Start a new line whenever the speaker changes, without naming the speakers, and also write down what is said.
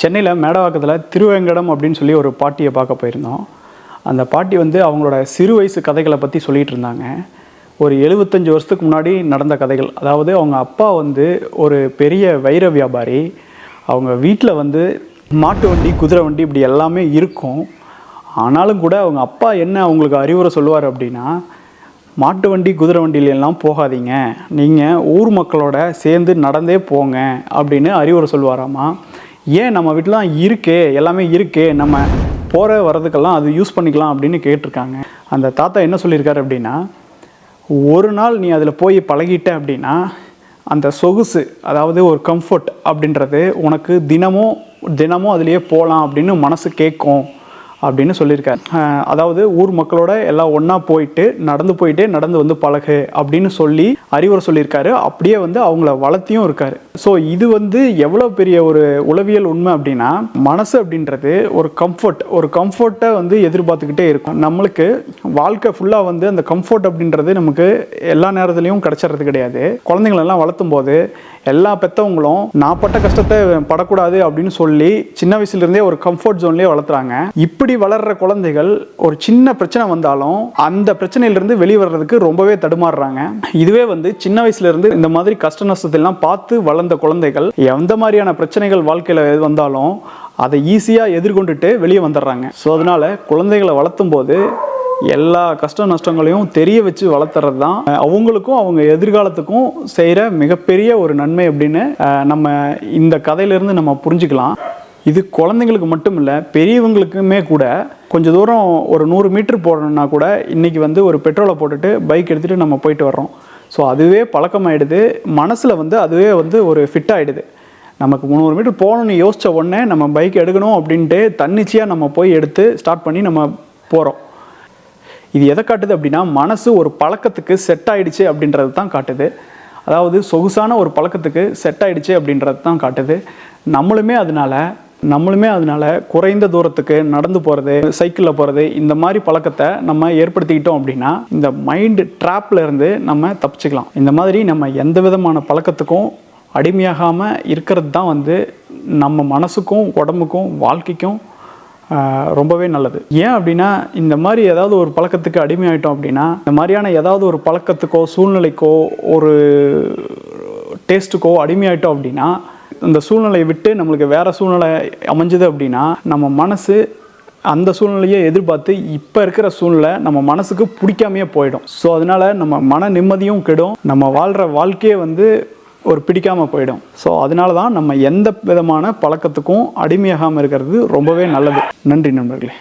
சென்னையில் மேடவாக்கத்தில் திருவேங்கடம் அப்படின்னு சொல்லி ஒரு பாட்டியை பார்க்க போயிருந்தோம். அந்த பாட்டி வந்து அவங்களோட சிறு வயசு கதைகளை பற்றி சொல்லிகிட்டு இருந்தாங்க. ஒரு எழுபத்தஞ்சு வருஷத்துக்கு முன்னாடி நடந்த கதைகள். அதாவது அவங்க அப்பா வந்து ஒரு பெரிய வைர வியாபாரி. அவங்க வீட்டில் வந்து மாட்டு வண்டி குதிரை வண்டி இப்படி எல்லாமே இருக்கும். ஆனாலும் கூட அவங்க அப்பா என்ன அவங்களுக்கு அறிவுரை சொல்லுவார் அப்படின்னா மாட்டு வண்டி குதிரை வண்டியிலெல்லாம் போகாதீங்க. நீங்கள் ஊர் மக்களோட சேர்ந்து நடந்தே போங்க அப்படின்னு அறிவுரை சொல்லுவாராமா. ஏன் நம்ம வீட்டிலாம் இருக்கே எல்லாமே இருக்கே நம்ம போகிற வர்றதுக்கெல்லாம் அது யூஸ் பண்ணிக்கலாம் அப்படின்னு கேட்டிருக்காங்க. அந்த தாத்தா என்ன சொல்லியிருக்காரு அப்படின்னா ஒரு நாள் நீ அதில் போய் பழகிட்ட அப்படின்னா அந்த சொகுசு அதாவது ஒரு கம்ஃபர்ட் அப்படின்றது உனக்கு தினமும் தினமும் அதுலேயே போகலாம் அப்படின்னு மனசு கேட்கும் அப்படின்னு சொல்லியிருக்காரு. அதாவது ஊர் மக்களோட எல்லாம் ஒன்றா போயிட்டு நடந்து போயிட்டே நடந்து வந்து பழகு அப்படின்னு சொல்லி அறிவுரை சொல்லியிருக்காரு. அப்படியே வந்து அவங்கள வளர்த்தியும் இருக்காரு. ஸோ இது வந்து எவ்வளோ பெரிய ஒரு உளவியல் உண்மை அப்படின்னா மனசு அப்படின்றது ஒரு கம்ஃபர்ட் ஒரு கம்ஃபர்ட்டை வந்து எதிர்பார்த்துக்கிட்டே இருக்கும். நம்மளுக்கு வாழ்க்கை ஃபுல்லாக வந்து அந்த கம்ஃபர்ட் அப்படின்றது நமக்கு எல்லா நேரத்துலையும் கிடச்சிடுறது கிடையாது. குழந்தைங்களெல்லாம் வளர்த்தும் போது எல்லா பெற்றவங்களும் நான் பட்ட கஷ்டத்தை படக்கூடாது அப்படின்னு சொல்லி சின்ன வயசுலேருந்தே ஒரு கம்ஃபர்ட் ஜோன்லேயே வளர்த்துறாங்க. இப்படி வளர்ற குழந்தைகள் ஒரு சின்ன பிரச்சனை வந்தாலும் அந்த பிரச்சனையிலிருந்து வெளியே வர்றதுக்கு ரொம்பவே தடுமாறுறாங்க. இதுவே வந்து சின்ன வயசுல இருந்து இந்த மாதிரி கஷ்ட நஷ்டத்தெல்லாம் பார்த்து வளர்ந்த குழந்தைகள் எந்த மாதிரியான பிரச்சனைகள் வாழ்க்கையில் வந்தாலும் அதை ஈஸியாக எதிர்கொண்டுட்டு வெளியே வந்துடுறாங்க ஸோ அதனால குழந்தைகளை வளர்த்தும் போது எல்லா கஷ்ட நஷ்டங்களையும் தெரிய வச்சு வளர்த்துறது தான் அவங்களுக்கும் அவங்க எதிர்காலத்துக்கும் செய்கிற மிகப்பெரிய ஒரு நன்மை அப்படின்னு நம்ம இந்த கதையிலேருந்து நம்ம புரிஞ்சுக்கலாம். இது குழந்தைங்களுக்கு மட்டும் இல்லை பெரியவங்களுக்குமே கூட கொஞ்ச தூரம் ஒரு நூறு மீட்டர் போடணும்னா கூட இன்றைக்கி வந்து ஒரு பெட்ரோலை போட்டுட்டு பைக் எடுத்துகிட்டு நம்ம போயிட்டு வர்றோம். ஸோ அதுவே பழக்கமாயிடுது. மனசில் வந்து அதுவே வந்து ஒரு ஃபிட் ஆகிடுது நமக்கு முந்நூறு மீட்டர் போகணும்னு யோசித்த உடனே நம்ம பைக் எடுக்கணும் அப்படின்ட்டு தன்னிச்சையாக நம்ம போய் எடுத்து ஸ்டார்ட் பண்ணி நம்ம போகிறோம் இது எதை காட்டுது அப்படின்னா மனசு ஒரு பழக்கத்துக்கு செட் ஆகிடுச்சு அப்படின்றது தான் காட்டுது. அதாவது சொகுசான ஒரு பழக்கத்துக்கு செட் ஆகிடுச்சு அப்படின்றது தான் காட்டுது. நம்மளுமே அதனால நம்மளுமே அதனால குறைந்த தூரத்துக்கு நடந்து போகிறது சைக்கிளில் போகிறது இந்த மாதிரி பழக்கத்தை நம்ம ஏற்படுத்திக்கிட்டோம் அப்படின்னா இந்த மைண்டு ட்ராப்ல இருந்து நம்ம தப்பிச்சுக்கலாம். இந்த மாதிரி நம்ம எந்த விதமான பழக்கத்துக்கும் அடிமையாகாமல் இருக்கிறது தான் வந்து நம்ம மனசுக்கும் உடம்புக்கும் வாழ்க்கைக்கும் ரொம்பவே நல்லது. ஏன் அப்படின்னா இந்த மாதிரி ஏதாவது ஒரு பழக்கத்துக்கு அடிமையாயிட்டோம் அப்படின்னா இந்த மாதிரியான ஏதாவது ஒரு பழக்கத்துக்கோ சூழ்நிலைக்கோ ஒரு டேஸ்ட்டுக்கோ அடிமையாயிட்டோம் அப்படின்னா இந்த சூழ்நிலையை விட்டு நம்மளுக்கு வேற சூழ்நிலை அமைஞ்சது அப்படின்னா நம்ம மனசு அந்த சூழ்நிலையை எதிர்பார்த்து இப்போ இருக்கிற சூழ்நிலை நம்ம மனசுக்கு பிடிக்காமையே போயிடும். ஸோ அதனால நம்ம மன நிம்மதியும் கெடும். நம்ம வாழ்கிற வாழ்க்கையே வந்து ஒரு பிடிக்காமல் போயிடும். ஸோ அதனால தான் நம்ம எந்த விதமான பழக்கத்துக்கும் அடிமையாகாமல் இருக்கிறது ரொம்பவே நல்லது. நன்றி நண்பர்களே.